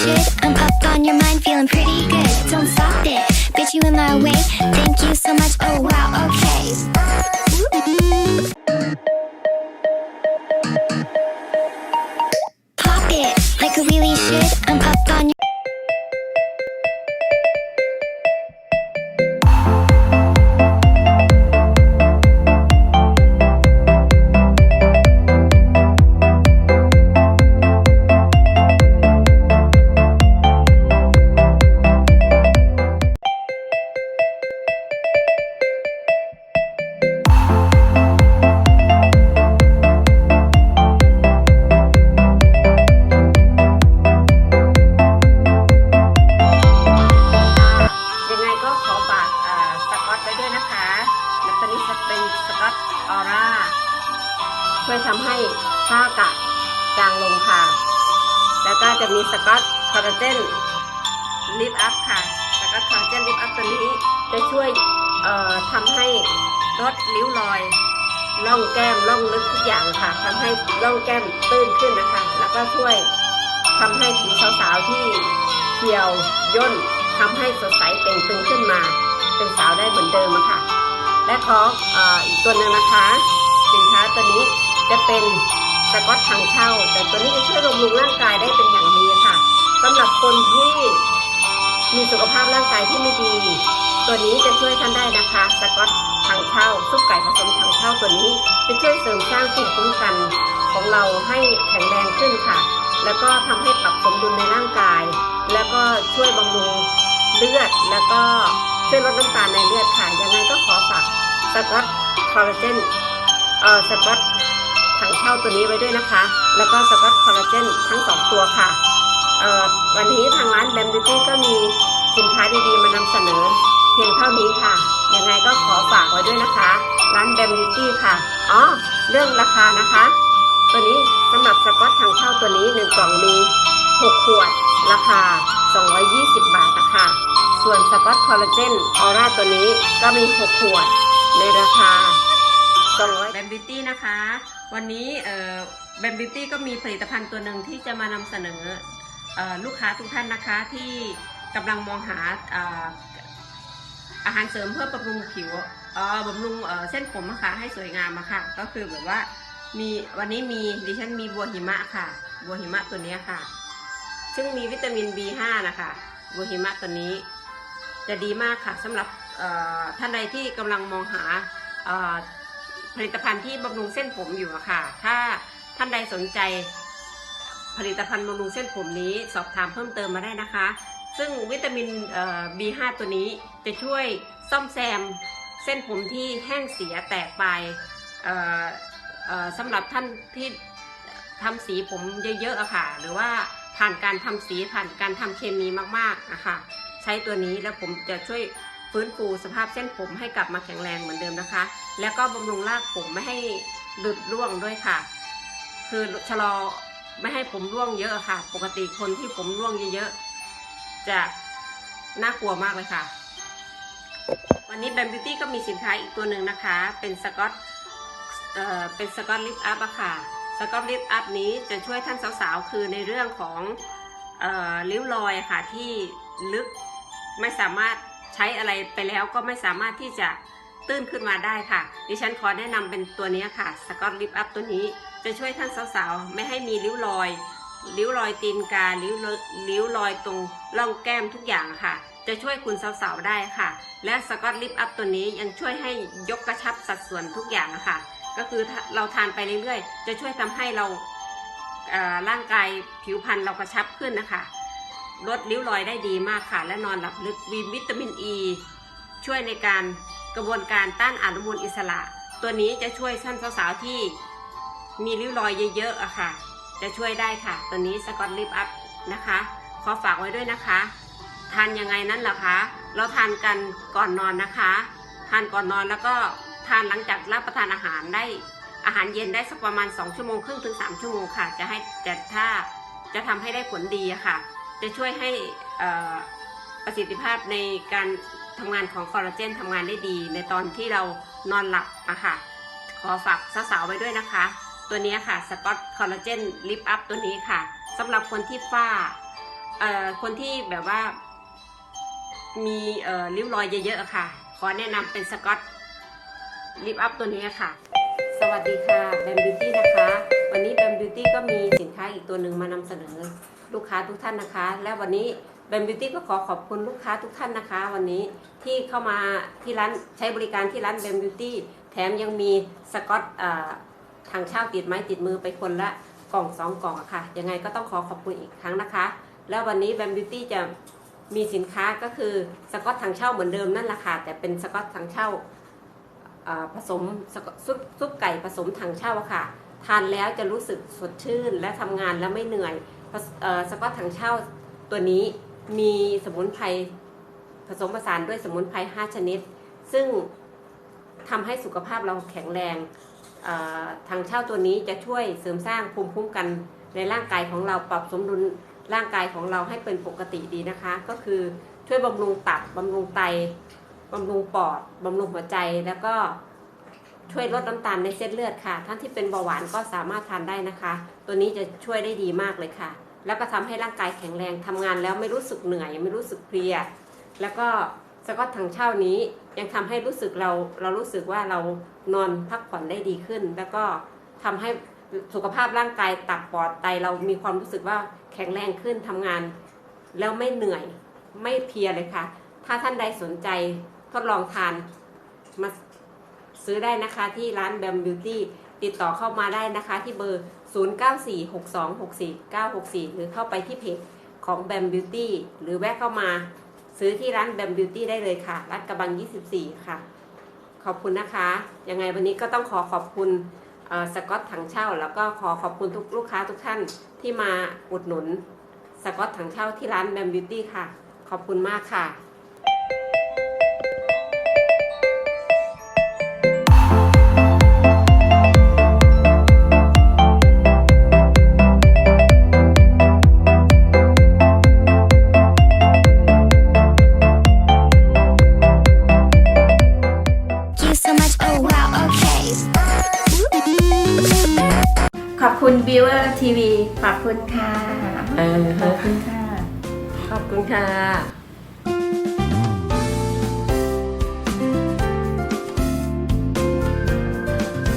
should. I'm up on your mind, feeling pretty good. Don't stop it, bitch, you in my way. Thank you so much. Oh wow, okay. สกอตออร่า ช่วยทำให้ฝ้ากระจางลงค่ะ แล้วก็จะมีสกอตคอลลาเจนลิฟอัพค่ะ สกอตคอลลาเจนลิฟอัพตัวนี้จะช่วยเอ่อทำให้ลดริ้วรอยร่องแก้มร่องลึกทุกอย่างค่ะทำให้ร่องแก้มตื้นขึ้นนะคะ แล้วก็ช่วยทำให้ผิวสาวๆที่เขียวย่นทำให้สดใสเต่งตึงขึ้นมา เป็นสาวได้เหมือนเดิมค่ะ และขอเอ่ออีกตัวหนึ่งนะคะ สินค้าตัวนี้จะเป็นสกอตทางเช่า แต่ตัวนี้จะช่วยบำรุงร่างกายได้เป็นอย่างดีค่ะสำหรับคนที่มีสุขภาพร่างกายที่ไม่ดี ตัวนี้จะช่วยท่านได้นะคะ สกอตทางเช่าซุปไก่ผสมทางเช่าตัวนี้จะช่วยเสริมสร้างภูมิคุ้มกันของเราให้แข็งแรงขึ้นค่ะ แล้วก็ทำให้ปรับสมดุลในร่างกาย แล้วก็ช่วยบำรุงเลือด แล้วก็ช่วยลดน้ำตาลในเลือดค่ะ สกอตคอลลาเจนเอ่อสก๊อตถังเช่าตัวนี้ไว้ด้วยนะคะ แล้วก็สก๊อตคอลลาเจนทั้งสองตัวค่ะเอ่อวันนี้ทางร้านแบมบิตี้ก็มีสินค้าดีๆมานำเสนอเพียงเท่านี้ค่ะ ยังไงก็ขอฝากไว้ด้วยนะคะ ร้านแบมบิตี้ค่ะ อ๋อ เรื่องราคานะคะ ตัวนี้สำหรับสก๊อตทางเช่าตัวนี้1กล่องมี 6 ขวด ราคา 220 บาทนะคะส่วนสก๊อตคอลลาเจนออร่าตัวนี้ก็มี 6 ขวด ในราคา200แบมบิตี้นะคะ วันนี้เอ่อแบมบิตี้ก็มีผลิตภัณฑ์ตัวหนึ่งที่จะมานำเสนออลูกค้าทุกท่านนะคะที่กำลังมองหาเอ่ออาหารเสริมเพื่อบำรุงผิวเอ่อบำรุงเส้นผมอะคะให้สวยงามอะค่ะ ก็คือแบบว่ามีวันนี้มีดิฉันมีบัวหิมะค่ะ บัวหิมะตัวนี้ค่ะ ซึ่งมีวิตามิน B5 นะคะ บัวหิมะตัวนี้ จะดีมากค่ะสำหรับ ท่านใดที่กำลังมองหาผลิตภัณฑ์ที่บำรุงเส้นผมอยู่อะค่ะ ถ้าท่านใดสนใจผลิตภัณฑ์บำรุงเส้นผมนี้สอบถามเพิ่มเติมมาได้นะคะ ซึ่งวิตามิน B5 ตัวนี้จะช่วยซ่อมแซมเส้นผมที่แห้งเสียแตกไปเอ่อเอ่อสำหรับท่านที่ทำสีผมเยอะๆอะค่ะ หรือว่าผ่านการทำสีผ่านการทำเคมีมากๆอะค่ะใช้ตัวนี้แล้วผมจะช่วย ฟื้นฟูสภาพเส้นผมให้กลับมาแข็งแรงเหมือนเดิมนะคะ แล้วก็บำรุงรากผมไม่ให้หลุดร่วงด้วยค่ะ คือชะลอไม่ให้ผมร่วงเยอะค่ะ ปกติคนที่ผมร่วงเยอะๆจะน่ากลัวมากเลยค่ะ วันนี้แบมบิวตี้ก็มีสินค้าอีกตัวหนึ่งนะคะ เป็นสกอตเอ่อเป็นสกอตลิฟต์อัพอะค่ะสกอตลิฟต์อัพนี้จะช่วยท่านสาวๆ คือในเรื่องของเอ่อริ้วรอยค่ะที่ลึก ไม่สามารถใช้อะไรไปแล้วก็ไม่สามารถที่จะตื้นขึ้นมาได้ค่ะ ดิฉันขอแนะนำเป็นตัวนี้ค่ะสกอตลิฟต์อัพตัวนี้จะช่วยท่านสาวๆ ไม่ให้มีริ้วรอย ริ้วรอยตีนการิ้วรอยริ้วรอยตรงร่องแก้มทุกอย่างค่ะ จะช่วยคุณสาวๆ ได้ค่ะ และสกอตลิฟต์อัพตัวนี้ยังช่วยให้ยกกระชับสัดส่วนทุกอย่างอะค่ะ ก็คือเราทานไปเรื่อยๆ จะช่วยทำให้เราเอ่อร่างกายผิวพรรณเรากระชับขึ้นนะคะ ลดริ้วรอยได้ดีมากค่ะ และนอนหลับลึกมีวิตามินอ e, ีช่วยในการกระบวนการต้านอนุมูลอิสระ ตัวนี้จะช่วยท่านสาวๆที่มีริ้วรอยเยอะๆอะค่ะ จะช่วยได้ค่ะ ตัวนี้สกอตลิฟอัพนะคะ ขอฝากไว้ด้วยนะคะ ทานยังไงนั้นหรอคะ เราทานกันก่อนนอนนะคะ ทานก่อนนอนแล้วก็ทานหลังจากรับประทานอาหารได้อาหารเย็นได้สักประมาณ 2 ชั่วโมงครึ่งถึง 3 ชั่วโมงค่ะ จะให้จะถ้าจะทำให้ได้ผลดีอะค่ะ จะช่วยให้ประสิทธิภาพในการทำงานของคอลลาเจนทำงานได้ดี ในตอนที่เรานอนหลับอะค่ะ ขอฝากสาวๆไว้ด้วยนะคะ ตัวนี้ค่ะสกอตคอลลาเจนลิปอัพตัวนี้ค่ะสำหรับคนที่ฝ้าเอ่อคนที่แบบว่า มีเอ่อริ้วรอยเยอะๆค่ะ ขอแนะนำเป็นสกอตลิปอัพตัวนี้ค่ะ สวัสดีค่ะแบมบิวตี้นะคะ วันนี้แบมบิวตี้ก็มีสินค้าอีกตัวหนึ่งมานำเสนอ ลูกค้าทุกท่านนะคะ และวันนี้แบมบิวตี้ก็ขอขอบคุณลูกค้าทุกท่านนะคะ วันนี้ที่เข้ามาที่ร้านใช้บริการที่ร้านแบมบิวตี้แถมยังมีสกอตทางเช่าติดไม้ติดมือไปคนละกล่องสองกล่องอะค่ะ ยังไงก็ต้องขอขอบคุณอีกครั้งนะคะ แล้ววันนี้แบมบิวตี้จะมีสินค้าก็คือสกอตทางเช่าเหมือนเดิมนั่นแหละค่ะแต่เป็นสกอตทางเช่าผสมซุปซุปไก่ผสมถังเช่าค่ะ ทานแล้วจะรู้สึกสดชื่นและทำงานแล้วไม่เหนื่อย สเอ่อตถังเช่าตัวนี้มีสมุนไพรผสมผสานด้วยสมุนไพร 5 ชนิด ซึ่งทำให้สุขภาพเราแข็งแรงถังเช่าตัวนี้จะช่วยเสริมสร้างภูมิคุ้มกันในร่างกายของเราปรับสมดุลร่างกายของเราให้เป็นปกติดีนะคะ ก็คือช่วยบำรุงตับบำรุงไตบำรุงปอดบำรุงหัวใจแล้วก็ ช่วยลดน้ำตาลในเส้นเลือดค่ะ ท่านที่เป็นเบาหวานก็สามารถทานได้นะคะ ตัวนี้จะช่วยได้ดีมากเลยค่ะ แล้วก็ทำให้ร่างกายแข็งแรงทำงานแล้วไม่รู้สึกเหนื่อย ไม่รู้สึกเพลีย แล้วก็สกอตถังเช่านี้ยังทำให้รู้สึกเราเรารู้สึกว่าเรานอนพักผ่อนได้ดีขึ้น แล้วก็ทำให้สุขภาพร่างกายตับปอดไตเรามีความรู้สึกว่าแข็งแรงขึ้นทำงาน แล้วไม่เหนื่อยไม่เพลียเลยค่ะ ถ้าท่านใดสนใจทดลองทานมา ซื้อได้นะคะที่ร้านแบมบิวตี้ติดต่อเข้ามาได้นะคะที่เบอร์ 0946264964 หรือเข้าไปที่เพจของแบมบิวตี้หรือแวะเข้ามาซื้อที่ร้านแบมบิวตี้ได้เลยค่ะรัดกระบัง 24 ค่ะ ขอบคุณนะคะ ยังไงวันนี้ก็ต้องขอขอบคุณสกอตถังเช่า แล้วก็ขอขอบคุณทุกลูกค้าทุกท่านที่มาอุดหนุนสกอตถังเช่าที่ร้านแบมบิวตี้ค่ะ ขอบคุณมากค่ะ คุณบิวเออร์ทีวีขอบคุณค่ะ เออขอบคุณค่ะ ขอบคุณค่ะ